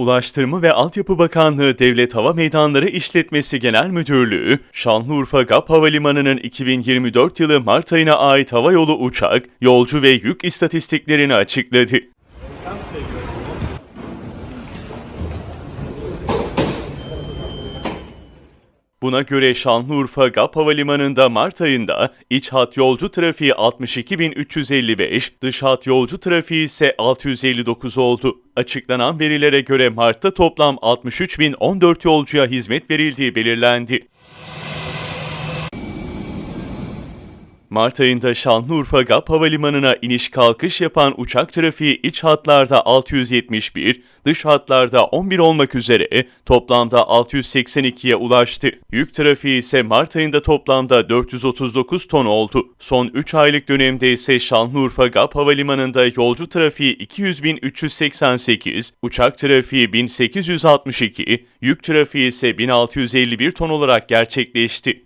Ulaştırma ve Altyapı Bakanlığı Devlet Hava Meydanları İşletmesi Genel Müdürlüğü, Şanlıurfa GAP Havalimanı'nın 2024 yılı Mart ayına ait havayolu uçak, yolcu ve yük istatistiklerini açıkladı. Buna göre Şanlıurfa GAP Havalimanı'nda Mart ayında iç hat yolcu trafiği 62.355, dış hat yolcu trafiği ise 659 oldu. Açıklanan verilere göre Mart'ta toplam 63.014 yolcuya hizmet verildiği belirlendi. Mart ayında Şanlıurfa GAP Havalimanı'na iniş kalkış yapan uçak trafiği iç hatlarda 671, dış hatlarda 11 olmak üzere toplamda 682'ye ulaştı. Yük trafiği ise Mart ayında toplamda 439 ton oldu. Son 3 aylık dönemde ise Şanlıurfa GAP Havalimanı'nda yolcu trafiği 200.388, uçak trafiği 1862, yük trafiği ise 1651 ton olarak gerçekleşti.